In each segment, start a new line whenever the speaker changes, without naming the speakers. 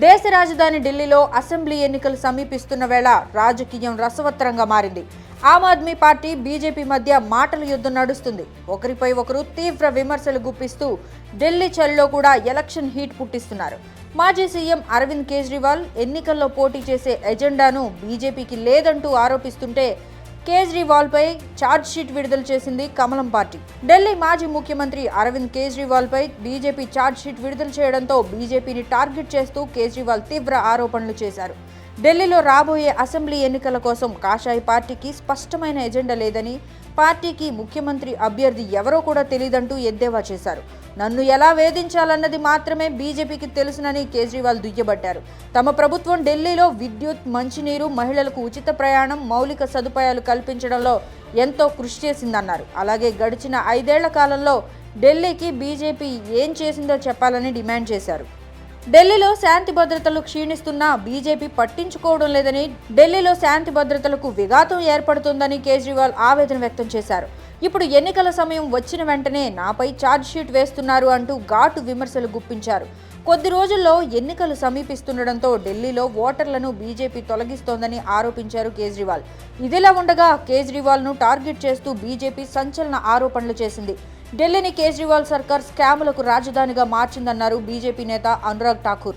దేశ రాజధాని ఢిల్లీలో అసెంబ్లీ ఎన్నికలు సమీపిస్తున్న వేళ రాజకీయం రసవత్తరంగా మారింది. ఆమ్ ఆద్మీ పార్టీ బీజేపీ మధ్య మాటల యుద్ధం నడుస్తుంది. ఒకరిపై ఒకరు తీవ్ర విమర్శలు గుప్పిస్తూ ఢిల్లీ చలిలో కూడా ఎలక్షన్ హీట్ పుట్టిస్తున్నారు. మాజీ సీఎం అరవింద్ కేజ్రీవాల్ ఎన్నికల్లో పోటీ చేసే ఎజెండాను బీజేపీకి లేదంటూ ఆరోపిస్తుంటే కేజ్రీవాల్పై ఛార్జ్ షీట్ విడుదల చేసింది కమలం పార్టీ. ఢిల్లీ మాజీ ముఖ్యమంత్రి అరవింద్ కేజ్రీవాల్పై బీజేపీ ఛార్జ్ షీట్ విడుదల చేయడంతో బీజేపీని టార్గెట్ చేస్తూ కేజ్రీవాల్ తీవ్ర ఆరోపణలు చేశారు. ఢిల్లీలో రాబోయే అసెంబ్లీ ఎన్నికల కోసం కాషాయ పార్టీకి స్పష్టమైన ఎజెండా లేదని పార్టీకి ముఖ్యమంత్రి అభ్యర్థి ఎవరో కూడా తెలియదంటూ ఎద్దేవా చేశారు. నన్ను ఎలా వేధించాలన్నది మాత్రమే బీజేపీకి తెలుసునని కేజ్రీవాల్ దుయ్యబట్టారు. తమ ప్రభుత్వం ఢిల్లీలో విద్యుత్ మంచినీరు మహిళలకు ఉచిత ప్రయాణం మౌలిక సదుపాయాలు కల్పించడంలో ఎంతో కృషి చేసిందన్నారు. అలాగే గడిచిన ఐదేళ్ళ కాలంలో ఢిల్లీకి బీజేపీ ఏం చేసిందో చెప్పాలని డిమాండ్ చేశారు. ఢిల్లీలో శాంతి భద్రతలు క్షీణిస్తున్నా బీజేపీ పట్టించుకోవడం లేదని ఢిల్లీలో శాంతి భద్రతలకు విఘాతం ఏర్పడుతుందని కేజ్రీవాల్ ఆవేదన వ్యక్తం చేశారు. ఇప్పుడు ఎన్నికల సమయం వచ్చిన వెంటనే నాపై ఛార్జ్ షీట్ వేస్తున్నారు అంటూ ఘాటు విమర్శలు గుప్పించారు. కొద్ది రోజుల్లో ఎన్నికలు సమీపిస్తుండటంతో ఢిల్లీలో ఓటర్లను బీజేపీ తొలగిస్తోందని ఆరోపించారు కేజ్రీవాల్. ఇదిలా ఉండగా కేజ్రీవాల్ను టార్గెట్ చేస్తూ బీజేపీ సంచలన ఆరోపణలు చేసింది. ఢిల్లీని కేజ్రీవాల్ సర్కార్ స్కాములకు రాజధానిగా మార్చిందన్నారు బీజేపీ నేత అనురాగ్ ఠాకూర్.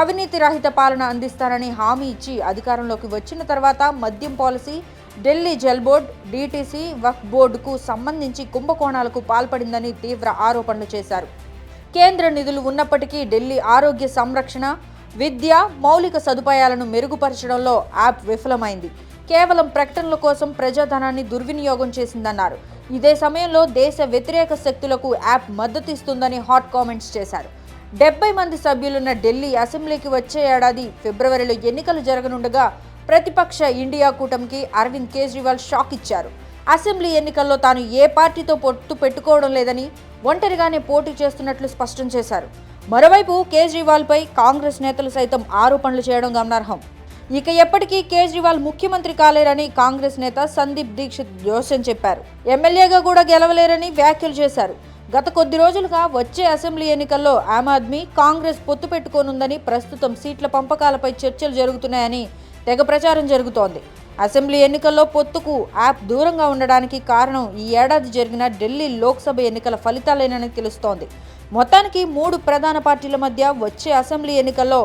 అవినీతి రహిత పాలన అందిస్తానని హామీ ఇచ్చి అధికారంలోకి వచ్చిన తర్వాత మద్యం policy Delhi Jal board DTC Waqf బోర్డుకు సంబంధించి కుంభకోణాలకు పాల్పడిందని తీవ్ర ఆరోపణలు చేశారు. కేంద్ర నిధులు ఉన్నప్పటికీ ఢిల్లీ ఆరోగ్య సంరక్షణ విద్య మౌలిక సదుపాయాలను మెరుగుపరచడంలో యాప్ విఫలమైంది. కేవలం ప్రకటనల కోసం ప్రజాధనాన్ని దుర్వినియోగం చేసిందన్నారు. ఇదే సమయంలో దేశ వ్యతిరేక శక్తులకు యాప్ మద్దతిస్తుందని హాట్ కామెంట్స్ చేశారు. డెబ్బై మంది సభ్యులున్న ఢిల్లీ అసెంబ్లీకి వచ్చే ఏడాది ఫిబ్రవరిలో ఎన్నికలు జరగనుండగా ప్రతిపక్ష ఇండియా కూటమికి అరవింద్ కేజ్రీవాల్ షాక్ ఇచ్చారు. అసెంబ్లీ ఎన్నికల్లో తాను ఏ పార్టీతో పొత్తు పెట్టుకోవడం లేదని ఒంటరిగానే పోటీ చేస్తున్నట్లు స్పష్టం చేశారు. మరోవైపు కేజ్రీవాల్పై కాంగ్రెస్ నేతలు సైతం ఆరోపణలు చేయడం గమనార్హం. ఇక ఎప్పటికీ కేజ్రీవాల్ ముఖ్యమంత్రి కాలేరని కాంగ్రెస్ నేత సందీప్ దీక్షిత్ జోషన్ చెప్పారు. ఎమ్మెల్యేగా కూడా గెలవలేరని వ్యాఖ్యలు చేశారు. గత కొద్ది రోజులుగా వచ్చే అసెంబ్లీ ఎన్నికల్లో ఆమ్ ఆద్మీ కాంగ్రెస్ పొత్తు పెట్టుకోనుందని ప్రస్తుతం సీట్ల పంపకాలపై చర్చలు జరుగుతున్నాయని తెగ ప్రచారం జరుగుతోంది. అసెంబ్లీ ఎన్నికల్లో పొత్తుకు యాప్ దూరంగా ఉండడానికి కారణం ఈ ఏడాది జరిగిన ఢిల్లీ లోక్సభ ఎన్నికల ఫలితాలేనని తెలుస్తోంది. మొత్తానికి మూడు ప్రధాన పార్టీల మధ్య వచ్చే అసెంబ్లీ ఎన్నికల్లో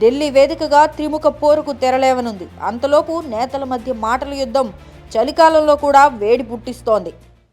ఢిల్లీ వేదికగా త్రిముఖ పోరుకు తెరలేవనుంది. అంతలోపు నేతల మధ్య మాటల యుద్ధం చలికాలంలో కూడా వేడి పుట్టిస్తోంది.